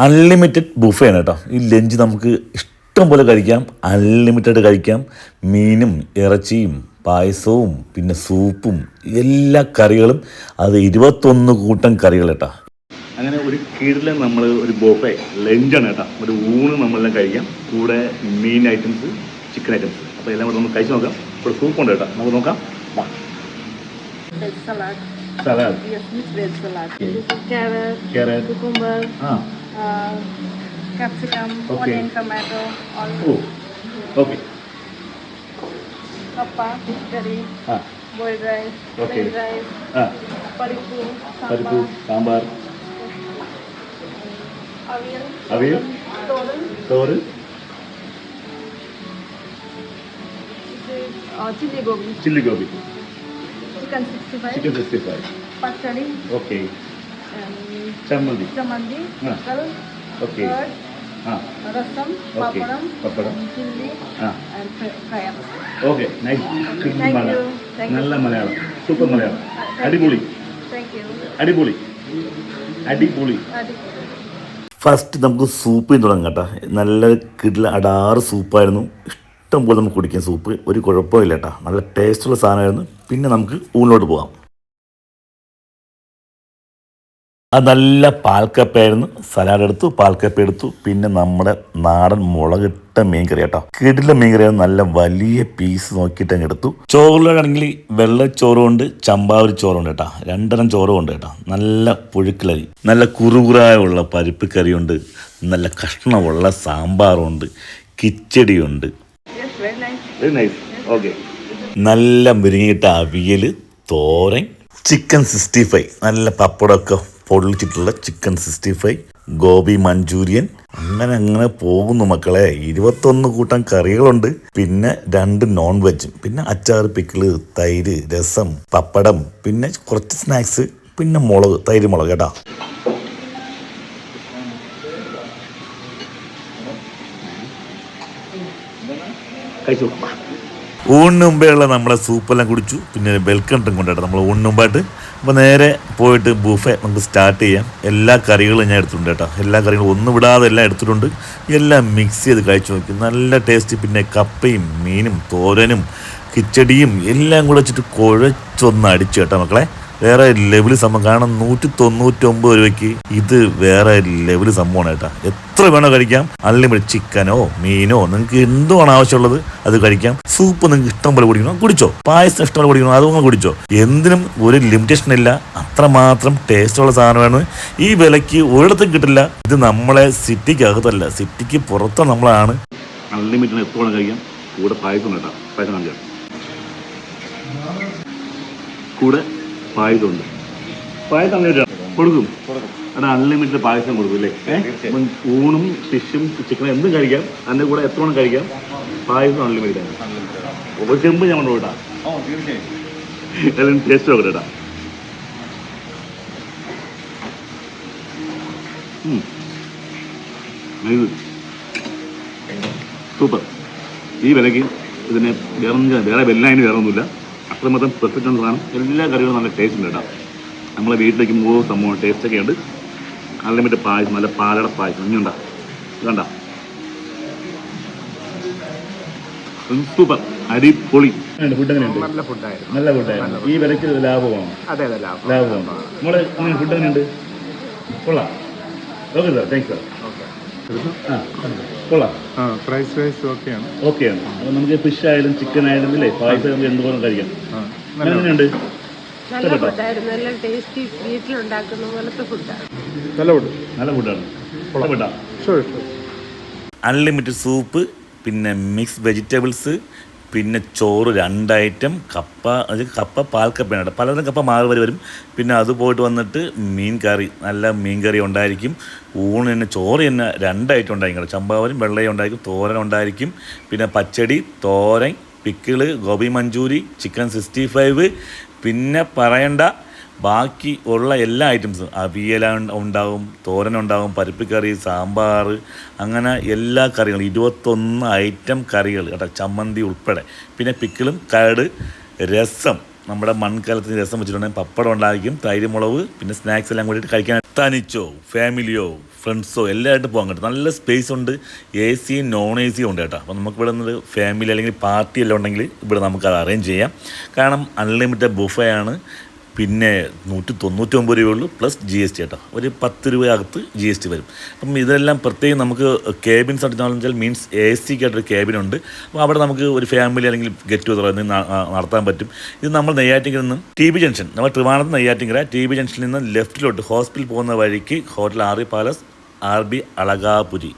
Unlimited ബുഫയാണ് കേട്ടോ. ഈ lunch നമുക്ക് ഇഷ്ടം പോലെ കഴിക്കാം. അൺലിമിറ്റഡ് കഴിക്കാം. മീനും ഇറച്ചിയും പായസവും പിന്നെ സൂപ്പും എല്ലാ കറികളും. അത് ഇരുപത്തൊന്ന് കൂട്ടം കറികൾ കേട്ടോ. അങ്ങനെ ഒരു കീഴിൽ നമ്മൾ ഒരു ബോഫെ ലഞ്ചാണ് കേട്ടോ. ഒരു ഊണ് നമ്മളെല്ലാം കഴിക്കാം. കൂടെ മീൻ ഐറ്റംസ് ചിക്കൻ ഐറ്റംസ് അപ്പോൾ എല്ലാം കൂടെ നമുക്ക് കഴിച്ച് നോക്കാം. ഇവിടെ സൂപ്പ് ഉണ്ട് കേട്ടോ. നമുക്ക് നോക്കാം. Salad. Salad carrot, Carrot. cucumber, ആ. capsicum, Okay. onion, tomato, all. Oh okay Kappa, fish curry, ആ boiled rice, Okay. plain rice, ആ paripu, parippu sambar, sambar avial, Avial. total. Choru This is uh, chili gobi, chilli gobi chicken 65, chicken sixty five pachadi, okay chammanthi. pickle, okay. Pappadam. നല്ല Malayalam. Super Malayalam. അടിപൊളി. അടിപൊളി. അടിപൊളി. First നമുക്ക് soup തുടങ്ങാം കേട്ടോ. നല്ല കിടില അടാറ് സൂപ്പായിരുന്നു ഇഷ്ടം പോലെ നമുക്ക് കുടിക്കാം സൂപ്പ് ഒരു കുഴപ്പമില്ല കേട്ടോ. നല്ല ടേസ്റ്റുള്ള സാധനമായിരുന്നു. പിന്നെ നമുക്ക് ഊണിലോട്ട് പോകാം. അത് നല്ല പാൽക്കപ്പയായിരുന്നു സലാഡ് എടുത്തു പാൽക്കപ്പ എടുത്തു. പിന്നെ നമ്മുടെ നാടൻ മുളകിട്ട മീൻ കറി കേട്ടോ. കിടില മീൻ കറി നല്ല വലിയ പീസ് നോക്കിയിട്ട് അങ്ങ് എടുത്തു. ചോറിലാണെങ്കിൽ വെള്ളച്ചോറുണ്ട് ചമ്പാവരി ചോറുണ്ട് കേട്ടോ. രണ്ടെണ്ണം ചോറും ഉണ്ട് കേട്ടോ. നല്ല പുഴുക്കിലരി നല്ല കുറുകുറായുള്ള പരിപ്പ് കറിയുണ്ട് നല്ല കഷ്ണമുള്ള സാമ്പാറുണ്ട് കിച്ചടിയുണ്ട്. നല്ല മുരിങ്ങിട്ട avial thoran chicken sixty five നല്ല പപ്പടമൊക്കെ പൊള്ളിച്ചിട്ടുള്ള chicken sixty five gobi manchurian. അങ്ങനെ അങ്ങനെ പോകുന്നു മക്കളെ. ഇരുപത്തൊന്ന് കൂട്ടം കറികളുണ്ട്. പിന്നെ രണ്ട് നോൺ വെജും പിന്നെ അച്ചാർ പിക്കിൾ തൈര് രസം പപ്പടം പിന്നെ കുറച്ച് സ്നാക്സ് പിന്നെ മുളക് തൈര് മുളക് കേട്ടോ. കഴിച്ചു? ഊണിന് മുമ്പേയുള്ള നമ്മളെ സൂപ്പെല്ലാം കുടിച്ചു. പിന്നെ വെൽക്കണ്ടും കൊണ്ടായിട്ട് നമ്മൾ ഊണിന് മുമ്പായിട്ട് അപ്പോൾ നേരെ പോയിട്ട് ബുഫെ നമുക്ക് സ്റ്റാർട്ട് ചെയ്യാം. എല്ലാ കറികളും ഞാൻ എടുത്തിട്ടുണ്ട് കേട്ടോ. എല്ലാ കറികളും ഒന്നും വിടാതെ എല്ലാം എടുത്തിട്ടുണ്ട്. എല്ലാം മിക്സ് ചെയ്ത് കഴിച്ചു നോക്കി. നല്ല ടേസ്റ്റ് പിന്നെ കപ്പയും മീനും തോരനും കിച്ചടിയും എല്ലാം കൂടെ വെച്ചിട്ട് കുഴച്ചൊന്ന് അടിച്ചു കേട്ടോ മക്കളെ. വേറെ ലെവൽ സംഭവം. കാരണം നൂറ്റി തൊണ്ണൂറ്റൊമ്പത് രൂപയ്ക്ക് ഇത് വേറെ ലെവൽ സംഭവമാണ് കേട്ടോ. എത്ര വേണോ കഴിക്കാം. അൺലിമിറ്റഡ് ചിക്കനോ മീനോ നിങ്ങൾക്ക് എന്തുമാണ് ആവശ്യമുള്ളത് അത് കഴിക്കാം. സൂപ്പ് നിങ്ങൾക്ക് ഇഷ്ടം പോലെ കുടിക്കണോ? കുടിച്ചോ. പായസം ഇഷ്ടം പോലെ കുടിക്കണോ? അതും കുടിച്ചോ. എന്തിനും ഒരു ലിമിറ്റേഷൻ ഇല്ല. അത്രമാത്രം ടേസ്റ്റുള്ള സാധനമാണ്. ഈ വിലയ്ക്ക് ഒരിടത്തും കിട്ടില്ല. ഇത് നമ്മളെ സിറ്റിക്ക് അകത്തല്ല സിറ്റിക്ക് പുറത്ത് നമ്മളാണ്. അൺലിമിറ്റഡ് എത്തോളം കഴിക്കാം? കൂടെ പായസം കേട്ടോ പായസം കൂടെ പായസം ഉണ്ട് പായസം അൺലിമിറ്റഡ് കൊടുക്കും. അത് അൺലിമിറ്റഡ് പായസം കൊടുക്കും അല്ലേ? ഊണും ഫിഷും ചിക്കനും എന്തും കഴിക്കാം. അതിന്റെ കൂടെ എത്ര എത്തോളം കഴിക്കാം? പായസം അൺലിമിറ്റഡ് ആണ്. ഒരു ചെമ്പ് ഞാൻ കൊണ്ടുപോയിട്ടാ എല്ലാം ടേസ്റ്റ് നോക്കട്ടെ ഇടാം. സൂപ്പർ ഈ വിലയ്ക്ക് ഇതിനെ വേറെ വേറെ വെല്ലായതിന് വേറെ ഒന്നുമില്ല. അത്രമാത്രം പെർഫെക്റ്റ് ആണ് സാധനം എല്ലാ കറികളും നല്ല ടേസ്റ്റ് ഉണ്ട് കേട്ടോ. നമ്മളെ വീട്ടിലേക്ക് മൂന്ന് സംഭവം ടേസ്റ്റൊക്കെ ഉണ്ട്. അൺലിമിറ്റഡ് പായസം നല്ല പാലട പായസം. ഇനിയുണ്ടാ ഇതണ്ട സൂപ്പർ അടിപൊളി. ഫുഡ് എങ്ങനെയുണ്ട്? നല്ല ഫുഡായിരുന്നു നല്ല ഫുഡായിരുന്നു ഈ വിലയ്ക്ക് ലാഭമാണ്? അതെ അതെ ലാഭം. ലാഭമാണ് നമ്മളെ ഫുഡ് എങ്ങനെയുണ്ട്? കൊള്ളാം. ഓക്കെ സാർ താങ്ക്സ് സാർ കൊള്ളാം. ആ പ്രൈസ് വൈസ് ഓക്കെയാണ്. ഓക്കെയാണ്. അപ്പോൾ നമുക്ക് ഫിഷ് ആയാലും ചിക്കൻ ആയാലും ഇല്ലേ? പായസം നമുക്ക് എന്തുപോലും കഴിക്കാം. എങ്ങനെയുണ്ട്? നല്ല ഫുഡായിരുന്നു. നല്ല ടേസ്റ്റി വീട്ടിലുണ്ടാക്കുന്ന പോലത്തെ ഫുഡാണ് നല്ല ഫുഡ് നല്ല ഫുഡാണ് അൺലിമിറ്റഡ് സൂപ്പ് പിന്നെ മിക്സ് വെജിറ്റബിൾസ് പിന്നെ ചോറ് രണ്ടൈറ്റം കപ്പ അത് കപ്പ പാൽക്കപ്പയാണ് പലതരം കപ്പ മാറി വരെ. വരും പിന്നെ അത് പോയിട്ട് വന്നിട്ട് മീൻ കറി നല്ല മീൻ കറി ഉണ്ടായിരിക്കും. ഊണ് തന്നെ ചോറ് തന്നെ രണ്ടായിട്ടും ഉണ്ടായിരിക്കും ചമ്പാവരും വെള്ളയും ഉണ്ടായിരിക്കും തോരൻ ഉണ്ടായിരിക്കും. പിന്നെ pachadi thoran pickle gobi manchurian chicken sixty five പിന്നെ പറയണ്ട ബാക്കി ഉള്ള എല്ലാ ഐറ്റംസും അവിയല ഉണ്ടാവും തോരൻ ഉണ്ടാവും പരിപ്പ് കറി സാമ്പാർ അങ്ങനെ എല്ലാ കറികളും. ഇരുപത്തൊന്ന് ഐറ്റം കറികൾ കേട്ടോ ചമ്മന്തി ഉൾപ്പെടെ. പിന്നെ പിക്കിളും കരട് രസം. നമ്മുടെ മൺകാലത്തിന് രസം വെച്ചിട്ടുണ്ടെങ്കിൽ പപ്പടം ഉണ്ടായിരിക്കും തൈര് മുളവ് പിന്നെ സ്നാക്സ് എല്ലാം കൂടിയിട്ട് കഴിക്കാൻ തനിച്ചോ ഫാമിലിയോ ഫ്രണ്ട്സോ എല്ലായിട്ടും പോകാൻ കേട്ടോ നല്ല സ്പേസ് ഉണ്ട്. എ സിയും നോൺ എ സിയും ഉണ്ട് കേട്ടോ. അപ്പോൾ നമുക്ക് ഇവിടെ നിന്ന് ഫാമിലി അല്ലെങ്കിൽ പാർട്ടി എല്ലാം ഉണ്ടെങ്കിൽ ഇവിടെ നമുക്ക് അത് അറേഞ്ച് ചെയ്യാം. കാരണം അൺലിമിറ്റഡ് ബുഫേ ആണ്. പിന്നെ നൂറ്റി തൊണ്ണൂറ്റൊമ്പത് രൂപയുള്ളൂ പ്ലസ് ജി എസ് ടി കേട്ടോ ഒരു പത്ത് രൂപ അകത്ത് ജി എസ് ടി വരും. അപ്പം ഇതെല്ലാം പ്രത്യേകം നമുക്ക് എടുത്താണെന്ന് വെച്ചാൽ മീൻസ് എ കേബിൻ കേബിനുണ്ട് അപ്പോൾ അവിടെ നമുക്ക് ഒരു ഫാമിലി അല്ലെങ്കിൽ ഗെറ്റ് ടുഗദർ നടത്താൻ പറ്റും. ഇത് നമ്മൾ നെയ്യാറ്റിങ്കിൽ നിന്ന് ടി ബി ജംഗ്ഷൻ നമ്മൾ ട്രിവാണത്ത് നെയ്യാറ്റിങ്കര ടി ബി ജംഗ്ഷനിൽ നിന്ന് ലെഫ്റ്റിലോട്ട് ഹോസ്പിറ്റൽ പോകുന്ന വഴിക്ക് hotel R palace R B Alakapuri.